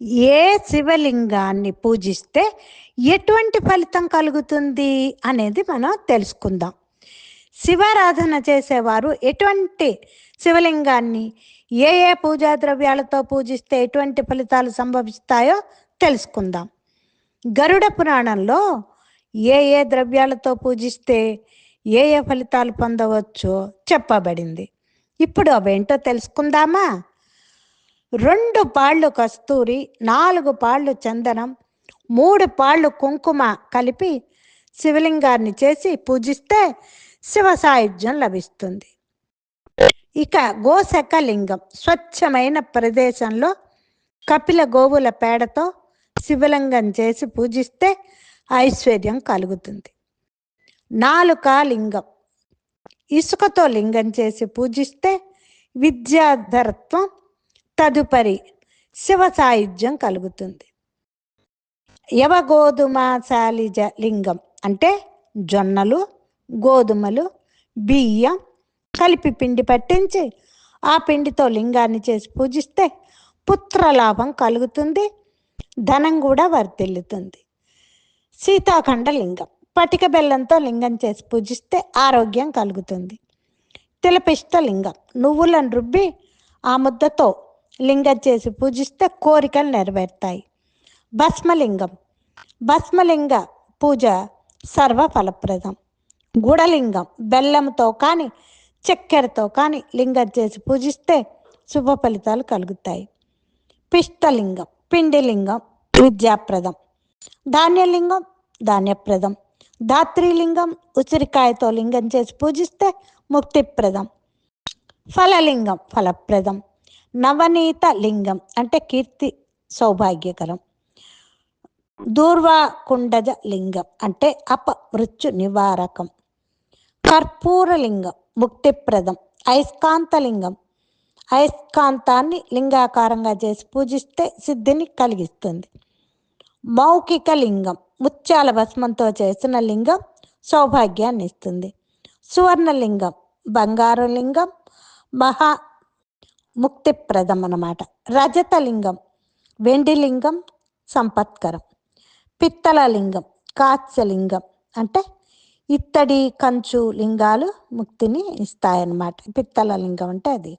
ఏ శివలింగాన్ని పూజిస్తే ఎటువంటి ఫలితం కలుగుతుంది అనేది మనం తెలుసుకుందాం. శివారాధన చేసేవారు ఎటువంటి శివలింగాన్ని ఏ ఏ పూజా ద్రవ్యాలతో పూజిస్తే ఎటువంటి ఫలితాలు సంభవిస్తాయో తెలుసుకుందాం. గరుడ పురాణంలో ఏ ఏ ద్రవ్యాలతో పూజిస్తే ఏ ఏ ఫలితాలు పొందవచ్చో చెప్పబడింది. ఇప్పుడు అవేంటో తెలుసుకుందామా? రెండు పాళ్ళు కస్తూరి నాలుగు పాళ్ళు చందనం మూడు పాళ్ళు కుంకుమ కలిపి శివలింగాన్ని చేసి పూజిస్తే శివ సాయుధ్యం లభిస్తుంది. ఇక గోశక లింగం స్వచ్ఛమైన ప్రదేశంలో కపిల గోవుల పేడతో శివలింగం చేసి పూజిస్తే ఐశ్వర్యం కలుగుతుంది. నాలుక లింగం ఇసుకతో లింగం చేసి పూజిస్తే విద్యాధరత్వం తదుపరి శివ సాయుధ్యం కలుగుతుంది. యవగోధుమశాలిజ లింగం అంటే జొన్నలు గోధుమలు బియ్యం కలిపి పిండి పట్టించి ఆ పిండితో లింగాన్ని చేసి పూజిస్తే పుత్రలాభం కలుగుతుంది ధనం కూడా వర్ధిల్లుతుంది. సీతాఖండ లింగం పటిక బెల్లంతో లింగం చేసి పూజిస్తే ఆరోగ్యం కలుగుతుంది. తిలపిష్ట లింగం నువ్వులను రుబ్బి ఆ ముద్దతో లింగం చేసి పూజిస్తే కోరికలు నెరవేరుతాయి. భస్మలింగం. భస్మలింగ పూజ సర్వ ఫలప్రదం గుడలింగం బెల్లంతో కానీ చక్కెరతో కానీ లింగం చేసి పూజిస్తే శుభ ఫలితాలు కలుగుతాయి. పిష్టలింగం పిండిలింగం విద్యాప్రదం. ధాన్యలింగం ధాన్యప్రదం. ధాత్రిలింగం ఉసిరికాయతో లింగం చేసి పూజిస్తే ముక్తిప్రదం. ఫలలింగం ఫలప్రదం. నవనీత లింగం అంటే కీర్తి సౌభాగ్యకరం. దూర్వాకుండజ లింగం అంటే అపమృత్యు నివారకం. కర్పూరలింగం ముక్తిప్రదం. అయస్కాంతలింగం అయస్కాంతాన్ని లింగాకారంగా చేసి పూజిస్తే సిద్ధిని కలిగిస్తుంది. మౌఖిక లింగం ముత్యాల భస్మంతో చేసిన లింగం సౌభాగ్యాన్ని ఇస్తుంది సువర్ణలింగం బంగారు లింగం. మహా ముక్తిప్రదం అన్నమాట. రజతలింగం వెండి లింగం సంపత్కరం. పిత్తల లింగం కాత్స్యలింగం అంటే ఇత్తడి కంచు లింగాలు ముక్తిని ఇస్తాయన్నమాట. పిత్తల లింగం అంటే అది.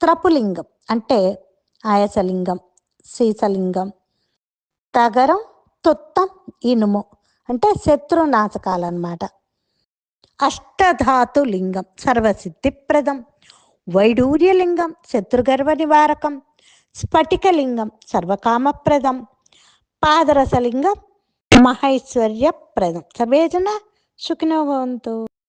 త్రపులింగం అంటే ఆయాసలింగం సీసలింగం. తగరం తుత్తం ఇనుము అంటే శత్రునాశకాలన్నమాట. అష్టధాతు లింగం సర్వసిద్ధిప్రదం. వైడూర్యలింగం శత్రుగర్వ నివారకం స్ఫటికలింగం సర్వకామప్రదం పాదరసలింగం మహైశ్వర్యప్రదం. సర్వేజన సుఖినో భవంతు.